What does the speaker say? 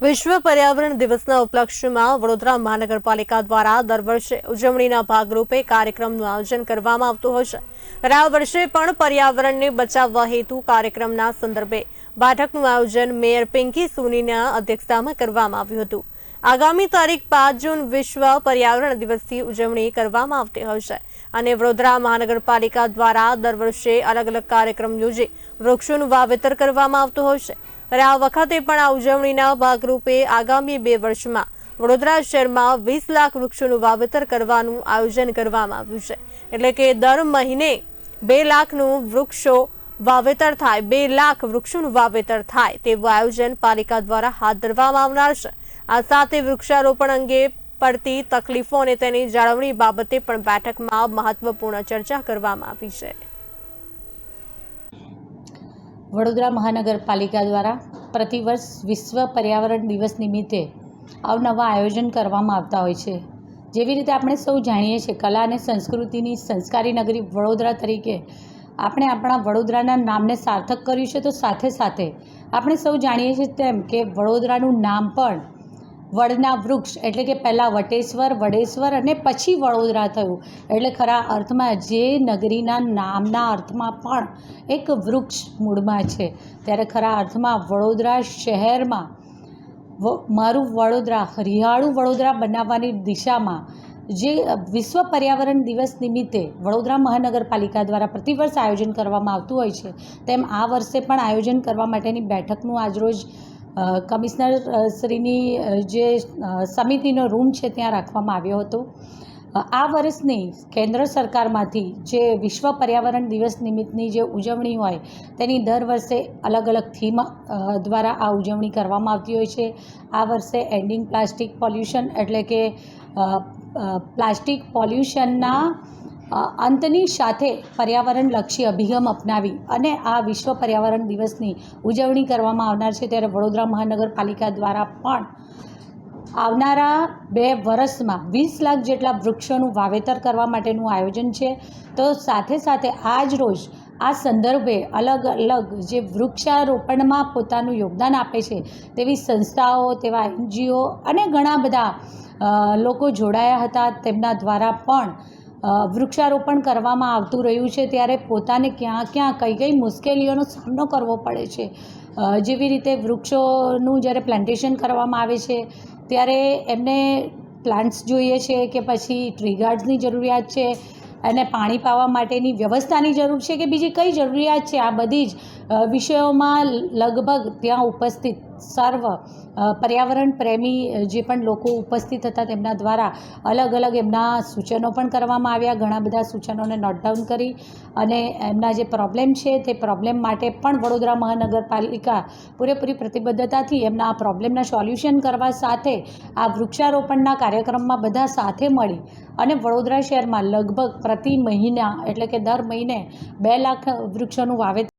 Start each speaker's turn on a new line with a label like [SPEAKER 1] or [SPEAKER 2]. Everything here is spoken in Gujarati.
[SPEAKER 1] વિશ્વ પર્યાવરણ દિવસના ઉપલક્ષ્યમાં વડોદરા મહાનગરપાલિકા દ્વારા દર વર્ષે ઉજવણીના ભાગરૂપે કાર્યક્રમનું આયોજન કરવામાં આવતું હોય છે. આ વર્ષે પણ પર્યાવરણને બચાવવા હેતુ કાર્યક્રમના સંદર્ભે બેઠકનું આયોજન મેયર પિંકી સોનીના અધ્યક્ષતામાં કરવામાં આવ્યું હતું. આગામી તારીખ પાંચ જૂન વિશ્વ પર્યાવરણ દિવસથી ઉજવણી કરવામાં આવતી હોય છે અને વડોદરા મહાનગરપાલિકા દ્વારા દર વર્ષે અલગ અલગ કાર્યક્રમ યોજી વૃક્ષોનું વાવેતર કરવામાં આવતું હોય છે. ત્યારે આ વખતે પણ આ ઉજવણીના ભાગરૂપે આગામી બે વર્ષમાં વડોદરા શહેરમાં વીસ લાખ વૃક્ષોનું વાવેતર કરવાનું આયોજન કરવામાં આવ્યું છે. એટલે કે દર મહિને બે લાખનું વૃક્ષો વાવેતર થાય, બે લાખ વૃક્ષોનું વાવેતર થાય તેવું આયોજન પાલિકા દ્વારા હાથ ધરવામાં આવનાર છે. આ સાથે વૃક્ષારોપણ અંગે પડતી તકલીફો અને તેની જાળવણી બાબતે પણ બેઠકમાં મહત્વપૂર્ણ ચર્ચા કરવામાં આવી છે.
[SPEAKER 2] વડોદરા મહાનગરપાલિકા દ્વારા પ્રતિવર્ષ વિશ્વ પર્યાવરણ દિવસ નિમિત્તે અવનવા આયોજન કરવામાં આવતા હોય છે. જેવી રીતે આપણે સૌ જાણીએ છીએ, કલા અને સંસ્કૃતિની સંસ્કારી નગરી વડોદરા તરીકે આપણે આપણા વડોદરાના નામને સાર્થક કર્યું છે. તો સાથે સાથે આપણે સૌ જાણીએ છીએ તેમ કે વડોદરાનું નામ પણ વડના વૃક્ષ, એટલે કે પહેલાં વટેશ્વર, વડેશ્વર અને પછી વડોદરા થયું. એટલે ખરા અર્થમાં જે નગરીના નામના અર્થમાં પણ એક વૃક્ષ મૂળમાં છે. ત્યારે ખરા અર્થમાં વડોદરા શહેરમાં મારું વડોદરા, હરિયાળું વડોદરા બનાવવાની દિશામાં જે વિશ્વ પર્યાવરણ દિવસ નિમિત્તે વડોદરા મહાનગરપાલિકા દ્વારા પ્રતિવર્ષ આયોજન કરવામાં આવતું હોય છે, તેમ આ વર્ષે પણ આયોજન કરવા માટેની બેઠકનું આજરોજ કમિશનર શ્રીની જે સમિતિનો રૂમ છે ત્યાં રાખવામાં આવ્યો હતો. આ વર્ષની કેન્દ્ર સરકારમાંથી જે વિશ્વ પર્યાવરણ દિવસ નિમિત્તની જે ઉજવણી હોય, તેની દર વર્ષે અલગ અલગ થીમ દ્વારા આ ઉજવણી કરવામાં આવતી હોય છે. આ વર્ષે એન્ડિંગ પ્લાસ્ટિક પોલ્યુશન એટલે કે પ્લાસ્ટિક પોલ્યુશનના અંતની સાથે પર્યાવરણલક્ષી અભિગમ અપનાવી અને આ વિશ્વ પર્યાવરણ દિવસની ઉજવણી કરવામાં આવનાર છે ત્યારે વડોદરા મહાનગરપાલિકા દ્વારા પણ આવનારા બે વર્ષમાં વીસ લાખ જેટલા વૃક્ષોનું વાવેતર કરવા માટેનું આયોજન છે. તો સાથે સાથે આજ રોજ આ સંદર્ભે અલગ અલગ જે વૃક્ષારોપણમાં પોતાનું યોગદાન આપે છે તેવી સંસ્થાઓ, તેવા એનજીઓ અને ઘણા બધા લોકો જોડાયા હતા. તેમના દ્વારા પણ વૃક્ષારોપણ કરવામાં આવતું રહ્યું છે ત્યારે પોતાને ક્યાં ક્યાં કઈ કઈ મુશ્કેલીઓનો સામનો કરવો પડે છે. જેવી રીતે વૃક્ષોનું જ્યારે પ્લાન્ટેશન કરવામાં આવે છે, ત્યારે એમને પ્લાન્ટ્સ જોઈએ છે કે પછી ટ્રી ગાર્ડ્સની જરૂરિયાત છે, અને પાણી પાવા માટેની વ્યવસ્થાની જરૂર છે કે બીજી કઈ જરૂરિયાત છે? આ બધી જ વિષયોમાં લગભગ ત્યાં ઉપસ્થિત સર્વ પર્યાવરણ પ્રેમી જે પણ લોકો ઉપસ્થિત હતા તેમના દ્વારા અલગ અલગ એમના સૂચનો પણ કરવામાં આવ્યા, ઘણા બધા સૂચનોને નોટ ડાઉન કરી અને એમના જે પ્રોબ્લેમ છે તે પ્રોબ્લેમ માટે પણ વડોદરા મહાનગરપાલિકા પૂરેપૂરી પ્રતિબદ્ધતાથી એમના આ પ્રોબ્લેમના સોલ્યુશન કરવા સાથે આ વૃક્ષારોપણના કાર્યક્રમમાં બધા સાથે મળી અને વડોદરા શહેરમાં લગભગ પ્રતિ મહિના એટલે કે દર મહિને બે લાખ વૃક્ષોનું વાવેતર